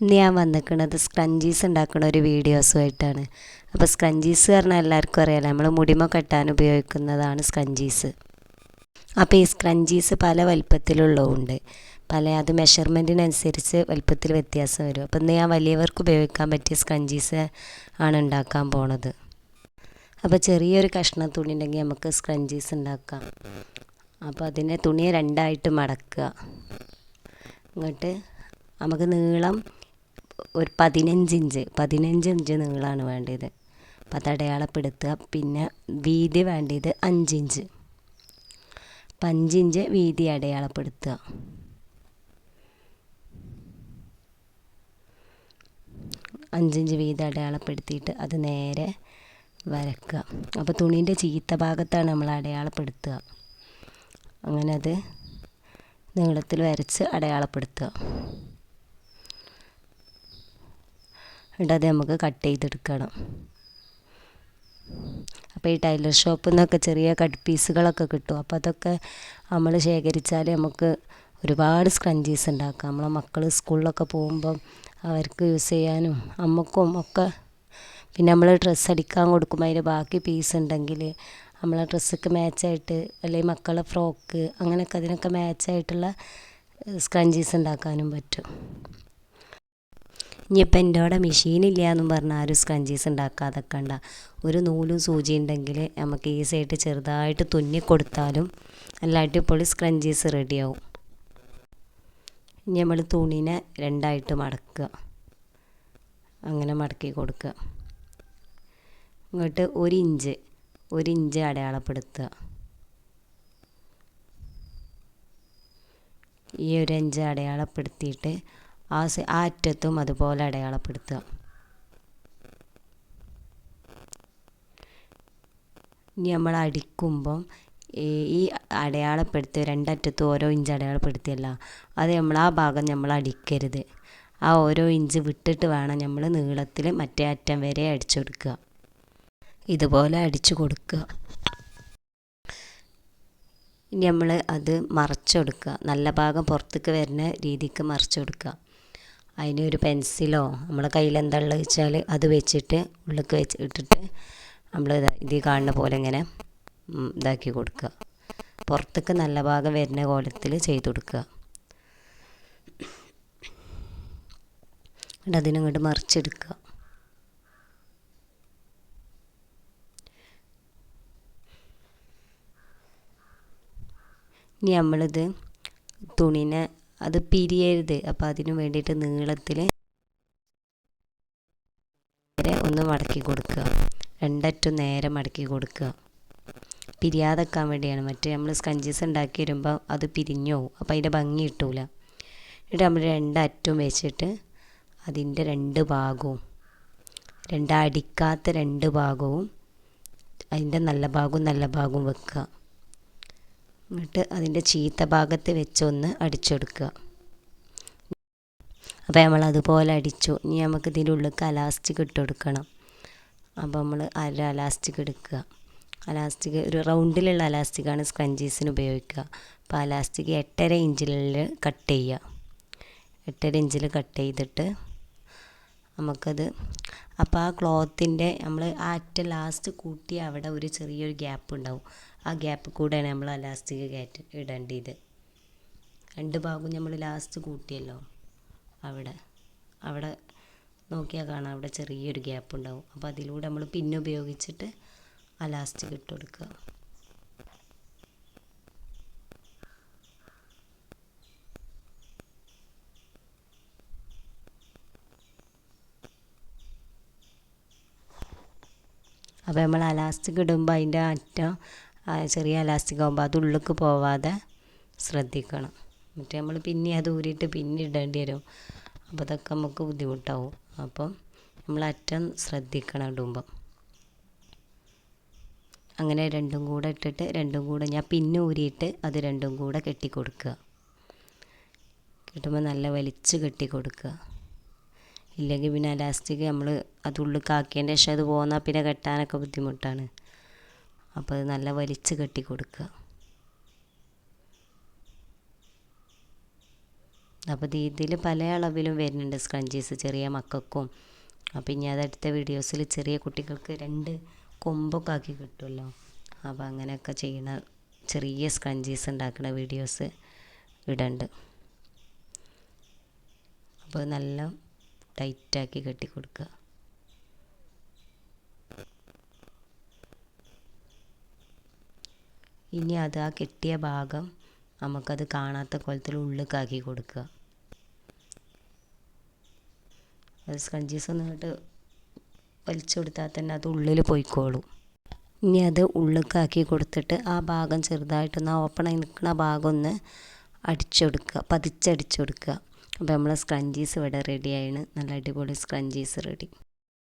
ഞാൻ വന്നിരിക്കുന്നത് സ്ക്രഞ്ചീസ് ഉണ്ടാക്കുന്ന ഒരു വീഡിയോസുമായിട്ടാണ് അപ്പോൾ സ്ക്രഞ്ചീസ് പറഞ്ഞാൽ എല്ലാവർക്കും അറിയാലോ നമ്മൾ മുടിമ കെട്ടാൻ ഉപയോഗിക്കുന്നതാണ് സ്ക്രഞ്ചീസ് അപ്പോൾ ഈ സ്ക്രഞ്ചീസ് പല വലിപ്പത്തിലുള്ളതുണ്ട് പല അത് മെഷർമെന്റിനനുസരിച്ച് വലിപ്പത്തിൽ വ്യത്യാസം വരും. അപ്പോൾ ഇന്ന് ഞാൻ വലിയവർക്ക് ഉപയോഗിക്കാൻ പറ്റിയ സ്ക്രഞ്ചീസ് ആണ് ഉണ്ടാക്കാൻ പോണത്. അപ്പോൾ ചെറിയൊരു കഷ്ണ തുണി ഉണ്ടെങ്കിൽ നമുക്ക് സ്ക്രഞ്ചീസ് ഉണ്ടാക്കാം. അപ്പോൾ അതിനെ തുണിയെ രണ്ടായിട്ട് മടക്കുക. എന്നിട്ട് നമുക്ക് നീളം ഒരു പതിനഞ്ച് ഇഞ്ച് പതിനഞ്ച് ഇഞ്ച് നീളമാണ് വേണ്ടത്. അപ്പോൾ അത് അടയാളപ്പെടുത്തുക. പിന്നെ വീതി വേണ്ടത് അഞ്ചിഞ്ച്. അപ്പം അഞ്ചിഞ്ച് വീതി അടയാളപ്പെടുത്തുക. അഞ്ചിഞ്ച് വീതി അടയാളപ്പെടുത്തിയിട്ട് അത് നേരെ വരക്കുക. അപ്പോൾ തുണീന്റെ ചീത്ത ഭാഗത്താണ് നമ്മൾ അടയാളപ്പെടുത്തുക. അങ്ങനെ അത് നീളത്തിൽ വരച്ച് അടയാളപ്പെടുത്തുക. എന്നിട്ട് അത് നമുക്ക് കട്ട് ചെയ്തെടുക്കണം. അപ്പോൾ ഈ ടൈലർ ഷോപ്പിൽ നിന്നൊക്കെ ചെറിയ കട്ട് പീസുകളൊക്കെ കിട്ടും. അപ്പോൾ അതൊക്കെ നമ്മൾ ശേഖരിച്ചാൽ നമുക്ക് ഒരുപാട് സ്ക്രഞ്ചീസ് ഉണ്ടാക്കാം. നമ്മളെ മക്കൾ സ്കൂളിലൊക്കെ പോകുമ്പം അവർക്ക് യൂസ് ചെയ്യാനും അമ്മക്കും ഒക്കെ പിന്നെ നമ്മൾ ഡ്രസ്സ് അടിക്കാൻ കൊടുക്കുമ്പോൾ അതിന്റെ ബാക്കി പീസ് ഉണ്ടെങ്കിൽ നമ്മളെ ഡ്രസ്സൊക്കെ മാച്ചായിട്ട് അല്ലെങ്കിൽ മക്കളെ ഫ്രോക്ക് അങ്ങനെയൊക്കെ അതിനൊക്കെ മാച്ചായിട്ടുള്ള സ്ക്രഞ്ചീസ് ഉണ്ടാക്കാനും പറ്റും. ഇനിയിപ്പോൾ എന്റെ അവിടെ മെഷീനില്ല എന്നും പറഞ്ഞാൽ ആരും സ്ക്രഞ്ചീസ് ഉണ്ടാക്കാതൊക്കെ ഉണ്ട ഒരു നൂലും സൂചി ഉണ്ടെങ്കിൽ നമുക്ക് ഈസി ആയിട്ട് ചെറുതായിട്ട് തുന്നി കൊടുത്താലും നല്ല അടിപൊളി സ്ക്രഞ്ചീസ് റെഡിയാവും ഇനി നമ്മൾ തുണീനെ രണ്ടായിട്ട് മടക്കുക. അങ്ങനെ മടക്കി കൊടുക്കുക. ഇങ്ങോട്ട് ഒരു ഇഞ്ച് ഒരു ഇഞ്ച് അടയാളപ്പെടുത്തുക. ഈ ഒരു അഞ്ച് അടയാളപ്പെടുത്തിയിട്ട് ആ അറ്റത്തും അതുപോലെ അടയാളപ്പെടുത്തുക. ഇനി നമ്മൾ അടിക്കുമ്പം ഈ അടയാളപ്പെടുത്തി രണ്ടറ്റത്തും ഓരോ ഇഞ്ച് അടയാളപ്പെടുത്തിയല്ല അത് നമ്മൾ ആ ഭാഗം നമ്മൾ അടിക്കരുത്. ആ ഓരോ ഇഞ്ച് വിട്ടിട്ട് വേണം നമ്മൾ നീളത്തിൽ മറ്റേ അറ്റം വരെ അടിച്ചു കൊടുക്കുക. ഇതുപോലെ അടിച്ചു കൊടുക്കുക. ഇനി നമ്മൾ അത് മറച്ചു കൊടുക്കുക. നല്ല ഭാഗം പുറത്തേക്ക് വരുന്ന രീതിക്ക് മറച്ചു കൊടുക്കുക. അതിന് ഒരു പെൻസിലോ നമ്മളെ കയ്യിൽ എന്താ ഉള്ളത് വെച്ചാൽ അത് വെച്ചിട്ട് ഉള്ളിലേക്ക് വെച്ച് ഇട്ടിട്ട് നമ്മൾ ഇത് കാണുന്ന പോലെ ഇങ്ങനെ ഇതാക്കി കൊടുക്കുക. പുറത്തേക്ക് നല്ല ഭാഗം വരുന്ന കോലത്തിൽ ചെയ്ത് കൊടുക്കുക. എന്നിട്ട് അതിനങ്ങോട്ട് മറിച്ചെടുക്കുക. ഇനി നമ്മളിത് തുണിനെ അത് പിരിയരുത്. അപ്പോൾ അതിന് വേണ്ടിയിട്ട് നീളത്തിൽ നേരെ ഒന്ന് മടക്കി കൊടുക്കുക. രണ്ടറ്റും നേരെ മടക്കി കൊടുക്കുക. പിരിയാതെക്കാൻ വേണ്ടിയാണ്. മറ്റേ നമ്മൾ സ്കഞ്ചീസ് ഉണ്ടാക്കി വരുമ്പോൾ അത് പിരിഞ്ഞു പോകും അപ്പോൾ അതിന്റെ ഭംഗി കിട്ടൂല. എന്നിട്ട് നമ്മൾ രണ്ടറ്റും വെച്ചിട്ട് അതിന്റെ രണ്ട് ഭാഗവും രണ്ടടിക്കാത്ത രണ്ട് ഭാഗവും അതിന്റെ നല്ല ഭാഗവും നല്ല ഭാഗവും വെക്കുക. എന്നിട്ട് അതിന്റെ ചീത്ത ഭാഗത്ത് വെച്ചൊന്ന് അടിച്ചെടുക്കുക. അപ്പോൾ നമ്മൾ അതുപോലെ അടിച്ചു. ഇനി നമുക്ക് ഇതിന്റെ ഉള്ളിൽ അലാസ്റ്റിക് ഇട്ട് കൊടുക്കണം. അപ്പോൾ നമ്മൾ അര അലാസ്റ്റിക് എടുക്കുക. അലാസ്റ്റിക് ഒരു റൗണ്ടിലുള്ള അലാസ്റ്റിക്കാണ് സ്ക്രഞ്ചീസിന് ഉപയോഗിക്കുക. അപ്പോൾ അലാസ്റ്റിക് എട്ടര ഇഞ്ചിൽ കട്ട് ചെയ്യുക. എട്ടര ഇഞ്ചിൽ കട്ട് ചെയ്തിട്ട് നമുക്കത് അപ്പോൾ ആ ക്ലോത്തിന്റെ നമ്മൾ ആ അറ്റ ലാസ്റ്റ് കൂട്ടി അവിടെ ഒരു ചെറിയൊരു ഗ്യാപ്പ് ഉണ്ടാവും. ആ ഗ്യാപ്പ് കൂടെയാണ് നമ്മൾ ലാസ്റ്റിക് കയറ്റി ഇടേണ്ടത്. രണ്ട് ഭാഗവും നമ്മൾ ലാസ്റ്റ് കൂട്ടിയല്ലോ. അവിടെ അവിടെ നോക്കിയാൽ കാണാം അവിടെ ചെറിയൊരു ഗ്യാപ്പ് ഉണ്ടാവും. അപ്പോൾ അതിലൂടെ നമ്മൾ പിന്നെ ഉപയോഗിച്ചിട്ട് ആ ലാസ്റ്റിക് ഇട്ട് കൊടുക്കുക. അപ്പോൾ നമ്മൾ അലാസ്റ്റിക് ഇടുമ്പോൾ അതിന്റെ അറ്റം ചെറിയ ഇലാസ്റ്റിക് ആകുമ്പോൾ അത് ഉള്ളിലേക്ക് പോവാതെ ശ്രദ്ധിക്കണം. എന്നിട്ട് നമ്മൾ പിന്നെ അത് ഊരിയിട്ട് പിന്നെ ഇടേണ്ടി വരും. അപ്പോൾ അതൊക്കെ നമുക്ക് ബുദ്ധിമുട്ടാവും. അപ്പം നമ്മൾ അറ്റം ശ്രദ്ധിക്കണം ഇടുമ്പം. അങ്ങനെ രണ്ടും കൂടെ ഇട്ടിട്ട് രണ്ടും കൂടെ ഞാൻ പിന്നെ ഊരിയിട്ട് അത് രണ്ടും കൂടെ കെട്ടി കൊടുക്കുക. കിട്ടുമ്പോൾ നല്ല വലിച്ച് കെട്ടി കൊടുക്കുക. ഇല്ലെങ്കിൽ പിന്നെ അലാസ്റ്റിക് നമ്മൾ അത് ഉള്ളിൽ കാക്കിയതിന്റെ ശേഷം അത് പോന്നാൽ പിന്നെ കെട്ടാനൊക്കെ ബുദ്ധിമുട്ടാണ്. അപ്പോൾ അത് നല്ല വലിച്ച് കെട്ടി കൊടുക്കുക. അപ്പോൾ ഇതിൽ പല അളവിലും വരുന്നുണ്ട് സ്ക്രഞ്ചീസ് ചെറിയ മക്കൾക്കും. അപ്പോൾ ഇനി അത് അടുത്ത വീഡിയോസിൽ ചെറിയ കുട്ടികൾക്ക് രണ്ട് കൊമ്പൊക്കെ ആക്കി കിട്ടുമല്ലോ. അപ്പോൾ അങ്ങനെയൊക്കെ ചെയ്യുന്ന ചെറിയ സ്ക്രഞ്ചീസ് ഉണ്ടാക്കുന്ന വീഡിയോസ് ഇടണ്ട്. അപ്പോൾ നല്ല ടൈറ്റാക്കി കെട്ടി കൊടുക്കുക. ഇനി അത് ആ കെട്ടിയ ഭാഗം നമുക്കത് കാണാത്ത കോലത്തിൽ ഉള്ളിലേക്കാക്കി കൊടുക്കുക. അത് സ്കഞ്ചീസ് ഒന്നിട്ട് വലിച്ചു കൊടുത്താൽ തന്നെ അത് ഉള്ളിൽ പോയിക്കോളും. ഇനി അത് ഉള്ളിലേക്കാക്കി കൊടുത്തിട്ട് ആ ഭാഗം ചെറുതായിട്ടൊന്ന് ഓപ്പണായി നിൽക്കുന്ന ഭാഗം ഒന്ന് അടിച്ചെടുക്കുക പതിച്ചടിച്ചെടുക്കുക. അപ്പോൾ നമ്മളെ സ്ക്രഞ്ചീസ് ഇവിടെ റെഡിയാണ് നല്ല അടിപൊളി സ്ക്രഞ്ചീസ് റെഡി